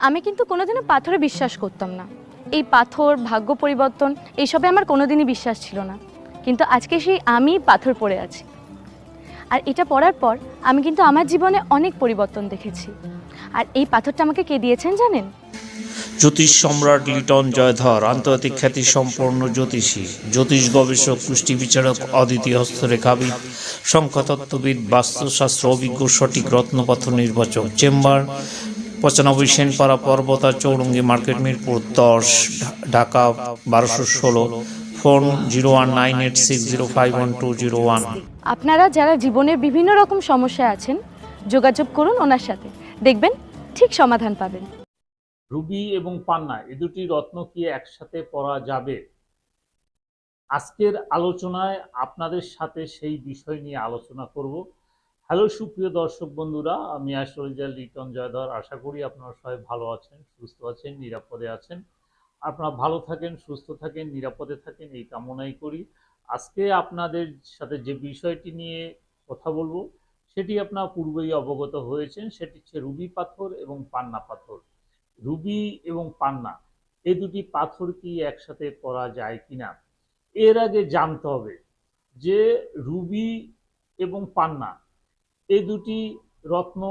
আমি কিন্তু কোনোদিনও পাথরে বিশ্বাস করতাম না। এই পাথর, ভাগ্য পরিবর্তন, এইসবে আমার কোনোদিনই বিশ্বাস ছিল না। কিন্তু আজকে সেই আমি পাথর পড়ে আছি। আর এটা পড়ার পর আমি কিন্তু আমার জীবনে অনেক পরিবর্তন দেখেছি। আর এই পাথরটা আমাকে কে দিয়েছেন জানেন? জ্যোতিষ সম্রাট লিটন জয়ধর, আন্তর্জাতিক খ্যাতি সম্পন্ন জ্যোতিষী, জ্যোতিষ গবেষক, পুষ্টি বিচারক, অদ্বিতীয় হস্তরেখাবিদ সংখ্যাতত্ত্ববিদ বাস্তুশাস্ত্র অভিজ্ঞ, সঠিক রত্নপাথর নির্বাচক, চেম্বার পঁচানব্বই সেনপাড়া পর্বতা চৌরঙ্গি মার্কেট মিরপুর দশ ঢাকা বারোশো ষোলো phone zero one nine eight six zero five one two zero one. আপনারা যারা জীবনের বিভিন্ন রকম সমস্যায় আছেন যোগাযোগ করুন ওনার সাথে। দেখবেন ঠিক সমাধান পাবেন। রুবি এবং পান্না এ দুটি রত্ন কি একসাথে পরা যাবে? আজকের আলোচনায় আপনাদের সাথে সেই বিষয় নিয়ে আলোচনা করব। হ্যালো, সুপ্রিয় দর্শক বন্ধুরা, আমি অ্যাস্ট্রোলজার লিটন জয়ধর। আশা করি আপনারা সবাই ভালো আছেন, সুস্থ আছেন, নিরাপদে আছেন। আপনারা ভালো থাকেন, সুস্থ থাকেন, নিরাপদে থাকেন, এই কামনাই করি। আজকে আপনাদের সাথে যে বিষয়টি নিয়ে কথা বলব, সেটি আপনারা পূর্বেই অবগত হয়েছেন। সেটি হচ্ছে রুবি পাথর এবং পান্না পাথর। রুবি এবং পান্না এই দুটি পাথর কি একসাথে করা যায় কিনা? এর আগে জানতে হবে যে রুবি এবং পান্না এই দুটি রত্ন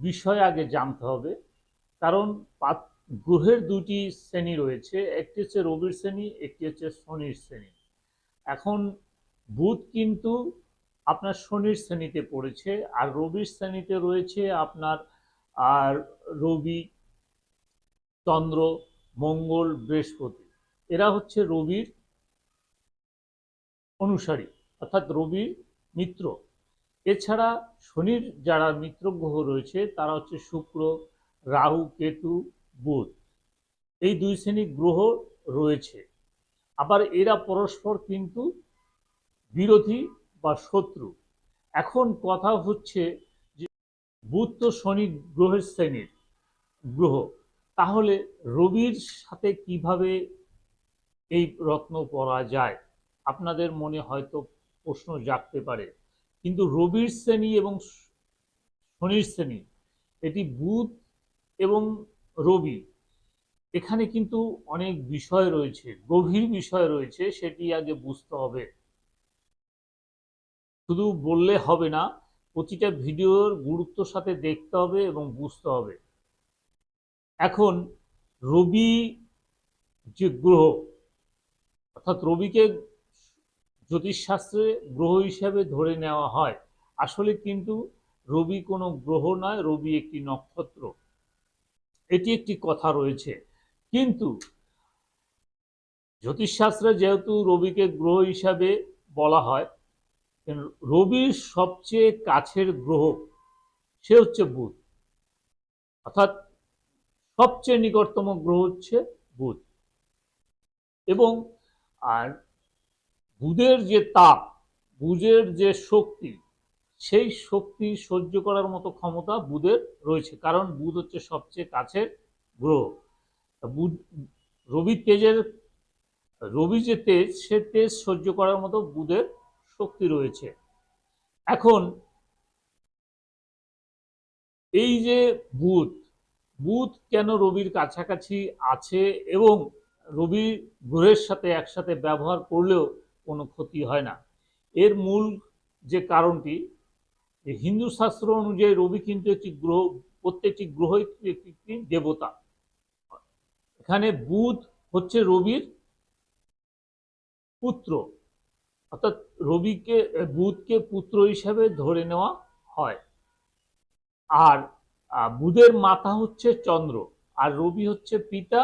বিষয় আগে জানতে হবে। কারণ গ্রহের দুটি শ্রেণি রয়েছে, একটি হচ্ছে রবির শ্রেণি, একটি হচ্ছে শনির শ্রেণি। এখন বুধ কিন্তু আপনার শনির শ্রেণীতে পড়েছে, আর রবির শ্রেণীতে রয়েছে আপনার, আর রবি চন্দ্র, মঙ্গল, বৃহস্পতি। এরা হচ্ছে রবির অনুসারী, অর্থাৎ রবির মিত্র। এছাড়া শনির যারা মিত্র গ্রহ রয়েছে, তারা হচ্ছে শুক্র, রাহু, কেতু, বুধ। এই দুই শ্রেণির গ্রহ রয়েছে। আবার এরা পরস্পর কিন্তু বিরোধী বা শত্রু। এখন কথা হচ্ছে যে, বুধ তো শনি গ্রহের শ্রেণির গ্রহ। তাহলে রবির সাথে কীভাবে এই রত্ন পরা যায়? আপনাদের মনে হয়তো প্রশ্ন জাগতে পারে। কিন্তু রবির শ্রেণি এবং শনির শ্রেণি, এটি বুধ এবং রবি, এখানে কিন্তু অনেক বিষয় রয়েছে, গভীর বিষয় রয়েছে, সেটি আগে বুঝতে হবে। শুধু বললে হবে না, প্রতিটা ভিডিওর গুরুত্বর সাথে দেখতে হবে এবং বুঝতে হবে। এখন, রবি যে গ্রহ, অর্থাৎ রবিকে জ্যোতিষশাস্ত্রে গ্রহ হিসাবে ধরে নেওয়া হয়। আসলে কিন্তু রবি কোনো গ্রহ নয়, রবি একটি নক্ষত্র। এটি একটি কথা রয়েছে। কিন্তু জ্যোতিষশাস্ত্রে যেহেতু রবিকে গ্রহ হিসাবে বলা হয় রবির সবচেয়ে কাছের গ্রহ সে হচ্ছে বুধ। অর্থাৎ সবচেয়ে নিকটতম গ্রহ হচ্ছে বুধ। এবং আর বুধের যে তাপ, বুধের যে শক্তি, সেই শক্তি সহ্য করার মতো ক্ষমতা বুধের রয়েছে। কারণ বুধ হচ্ছে সবচেয়ে কাছের গ্রহ। বুধ, রবি তেজের, রবি যে তেজ, সে তেজ সহ্য করার মতো বুধের শক্তি রয়েছে। এখন এই যে বুধ বুধ কেন রবির কাছাকাছি আছে এবং রবি গ্রহের সাথে একসাথে ব্যবহার করলেও কোনো ক্ষতি হয় না। এর মূল যে কারণটি হিন্দু শাস্ত্র অনুযায়ী রবি কিন্তু একটি গ্রহ, প্রত্যেকটি গ্রহ একটি দেবতা। এখানে বুধ হচ্ছে রবির পুত্র। অর্থাৎ রবিকে, বুধকে পুত্র হিসাবে ধরে নেওয়া হয়। আর বুধের মাথা হচ্ছে চন্দ্র, আর রবি হচ্ছে পিতা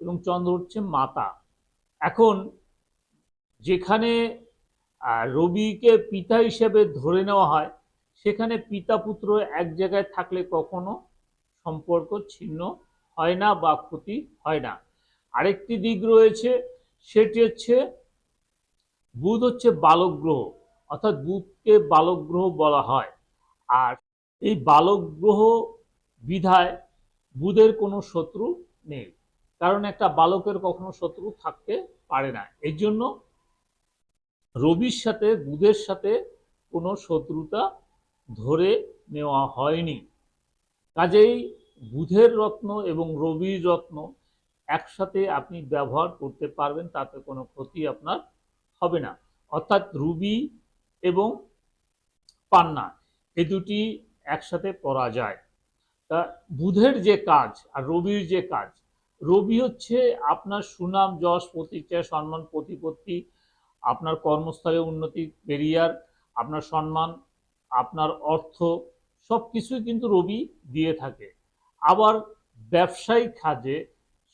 এবং চন্দ্র হচ্ছে মাতা। এখন যেখানে রবিকে পিতা হিসেবে ধরে নেওয়া হয়, সেখানে পিতা পুত্র এক জায়গায় থাকলে কখনো সম্পর্ক ছিন্ন হয় না বা ক্ষতি হয় না। আরেকটি দিক রয়েছে, সেটি হচ্ছে বুধ হচ্ছে বালক গ্রহ অর্থাৎ বুধকে বালক গ্রহ বলা হয়। আর এই বালক গ্রহ বিধায় বুধের কোনো শত্রু নেই, কারণ একটা বালকের কখনো শত্রু থাকতে পারে না। এর জন্য রবির সাথে বুধের সাথে কোনো শত্রুতা ধরে নেওয়া হয়নি। কাজেই বুধের রত্ন এবং রবির রত্ন একসাথে আপনি ব্যবহার করতে পারবেন, তাতে কোনো ক্ষতি আপনার হবে না। অর্থাৎ রুবি এবং পান্না, এ দুটি একসাথে পরা যায়। তা বুধের যে কাজ আর রবির যে কাজ, রবি হচ্ছে আপনার সুনাম, যশ, প্রতিষ্ঠা, সম্মান, প্রতিপত্তি আপনার কর্মস্থলে উন্নতি কেরিয়ার আপনার সম্মান, আপনার অর্থ সব কিছুই কিন্তু রবি দিয়ে থাকে। আবার ব্যবসায়িক কাজে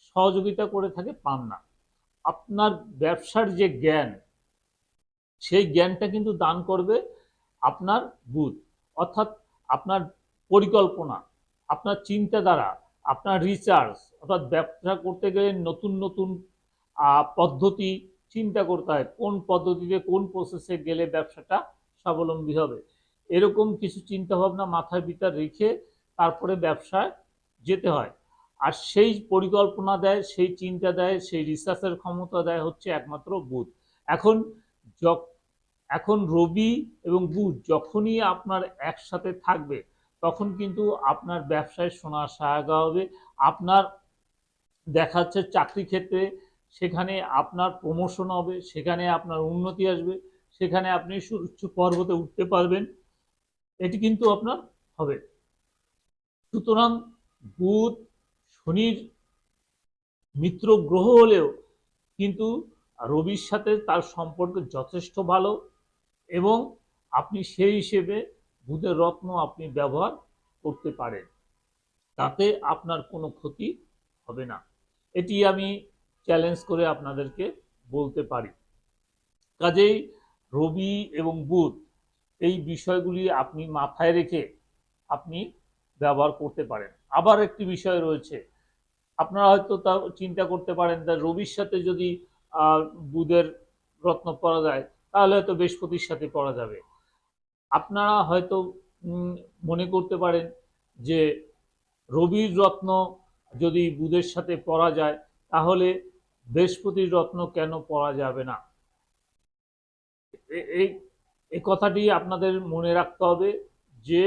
সহযোগিতা করে থাকে পান্না। আপনার ব্যবসার যে জ্ঞান, সেই জ্ঞানটা কিন্তু দান করবে আপনার বুধ। অর্থাৎ আপনার পরিকল্পনা, আপনার চিন্তাধারা, আপনার রিসার্চ অর্থাৎ ব্যবসা করতে গেলে নতুন নতুন পদ্ধতি চিন্তা করতে হয় কোন পদ্ধতিতে কোন প্রসেসে গেলে ব্যবসাটা স্বাবলম্বী হবে। এরকম কিছু চিন্তা ভাবনা মাথায় ভিতর রেখে তারপরে ব্যবসায় যেতে হয়। আর সেই পরিকল্পনা দেয়, সেই চিন্তা দেয়, সেই রিসার্চের ক্ষমতা দেয় হচ্ছে একমাত্র বুধ। এখন এখন রবি এবং বুধ যখনই আপনার একসাথে থাকবে, তখন কিন্তু আপনার ব্যবসায় সোনার সহায়তা হবে। আপনার দেখা যাচ্ছে চাকরি ক্ষেত্রে সেখানে আপনার প্রমোশন হবে, সেখানে আপনার উন্নতি আসবে, সেখানে আপনি সুউচ্চ পর্বতে উঠতে পারবেন। এটি কিন্তু আপনার হবে। সুতরাং বুধ, শনির মিত্র গ্রহ হলেও কিন্তু রবির সাথে তার সম্পর্ক যথেষ্ট ভালো এবং আপনি সেই হিসেবে বুধের রত্ন আপনি ব্যবহার করতে পারেন। তাতে আপনার কোনো ক্ষতি হবে না। এটি আমি চ্যালেঞ্জ করে আপনাদেরকে বলতে পারি। কাজেই রবি এবং বুধ এই বিষয়গুলি আপনি মাথায় রেখে আপনি ব্যবহার করতে পারেন। আবার একটি বিষয় রয়েছে, আপনারা হয়তো তা চিন্তা করতে পারেন যে রবির সাথে যদি বুধের রত্ন পরা যায়, তাহলে হয়তো বৃহস্পতির সাথে পরা যাবে। আপনারা হয়তো মনে করতে পারেন যে রবির রত্ন যদি বুধের সাথে পরা যায়, তাহলে বৃহস্পতির রত্ন কেন পরা যাবে না? এই এই কথাটি আপনাদের মনে রাখতে হবে যে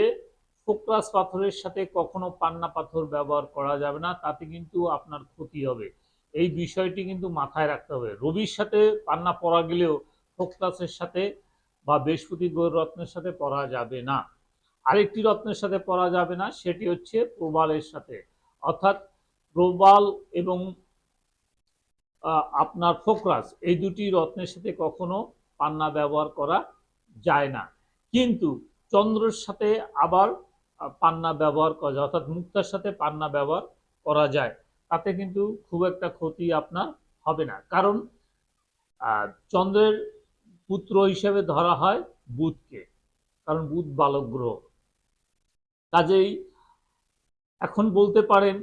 ফোকরাস পাথরের সাথে কখনো পান্না পাথর ব্যবহার করা যাবে না, তাতে কিন্তু আপনার ক্ষতি হবে। এই বিষয়টি কিন্তু মাথায় রাখতে হবে। রবির সাথে পান্না পরা গেলেও ফোকরাসের সাথে বা বৃহস্পতি গ্রহ রত্নের সাথে পরা যাবে না। আরেকটি রত্নের সাথে পরা যাবে না, সেটি হচ্ছে প্রবালের সাথে। অর্থাৎ প্রবাল এবং আপনার ফোকরাস, এই দুটি রত্নের সাথে কখনো পান্না ব্যবহার করা যায় না। কিন্তু চন্দ্রের সাথে আবার পান্না ব্যবহার করা যায়, অর্থাৎ মুক্তার সাথে পান্না ব্যবহার করা যায়, তাতে কিন্তু খুব একটা ক্ষতি আপনার হবে না। কারণ চন্দ্রের পুত্র হিসেবে ধরা হয় বুধকে, কারণ বুধ বালক গ্রহ। কাজেই এখন বলতে পারেন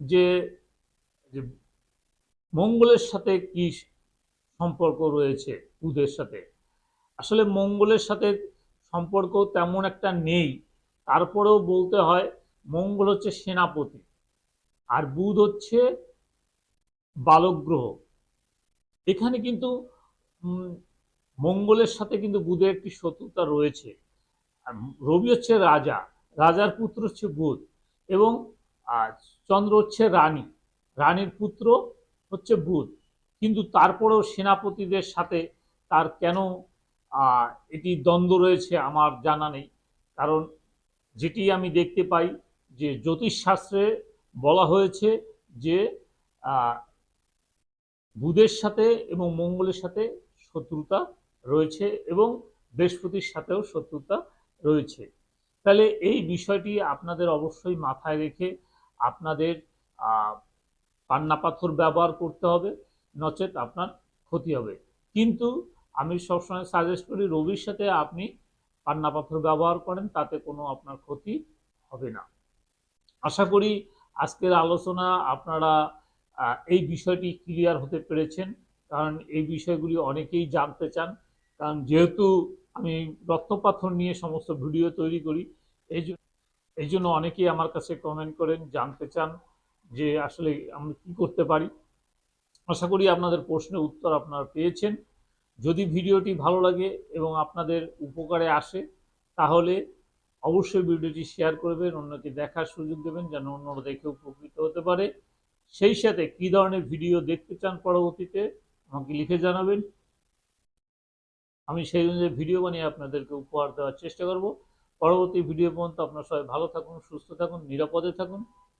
যে মঙ্গলের সাথে কি সম্পর্ক রয়েছে বুধের সাথে? আসলে মঙ্গলের সাথে সম্পর্ক তেমন একটা নেই। তারপরেও বলতে হয়, মঙ্গল হচ্ছে সেনাপতি আর বুধ হচ্ছে বালক গ্রহ এখানে কিন্তু মঙ্গলের সাথে কিন্তু বুধের একটি শত্রুতা রয়েছে। রবি হচ্ছে রাজা, রাজার পুত্র হচ্ছে বুধ এবং চন্দ্র হচ্ছে রানী। রানীর পুত্র হচ্ছে বুধ। কিন্তু তারপরেও সেনাপতিদের সাথে তার কেন এটি দ্বন্দ্ব রয়েছে আমার জানা নেই। কারণ যেটি আমি দেখতে পাই যে জ্যোতিষশাস্ত্রে বলা হয়েছে যে বুধের সাথে এবং মঙ্গলের সাথে শত্রুতা রয়েছে এবং বৃহস্পতির সাথেও শত্রুতা রয়েছে। তাহলে এই বিষয়টি আপনাদের অবশ্যই মাথায় রেখে আপনাদের পান্না পাথর ব্যবহার করতে হবে, নচেত আপনার ক্ষতি হবে। কিন্তু আমি সবসময় সাজেস্ট করি, রবির সাথে আপনি পান্না পাথর ব্যবহার করেন, তাতে কোনো আপনার ক্ষতি হবে না। আশা করি আজকের আলোচনা আপনারা এই বিষয়টি ক্লিয়ার হতে পেরেছেন। কারণ এই বিষয়গুলি অনেকেই জানতে চান। কারণ যেহেতু আমি রক্তপাথর নিয়ে সমস্ত ভিডিও তৈরি করি, এই জন্য অনেকেই আমার কাছে কমেন্ট করেন, জানতে চান। যে আসলে আমরা কি করতে পারি? আশা করি আপনাদের প্রশ্নের উত্তর আপনারা পেয়েছেন। যদি ভিডিওটি ভালো লাগে এবং আপনাদের উপকারে আসে, তাহলে অবশ্যই ভিডিওটি শেয়ার করবেন, অন্যকে দেখার সুযোগ দেবেন যেন অন্যরা দেখে উপকৃত হতে পারে। সেই সাথে কী ধরনের ভিডিও দেখতে চান পরবর্তীতে আমাকে লিখে জানাবেন। আমি সেই অনুযায়ী ভিডিও বানিয়ে আপনাদেরকে উপহার দেওয়ার চেষ্টা করব। পরবর্তী ভিডিও পর্যন্ত আপনারা সবাই ভালো থাকুন, সুস্থ থাকুন, নিরাপদে থাকুন।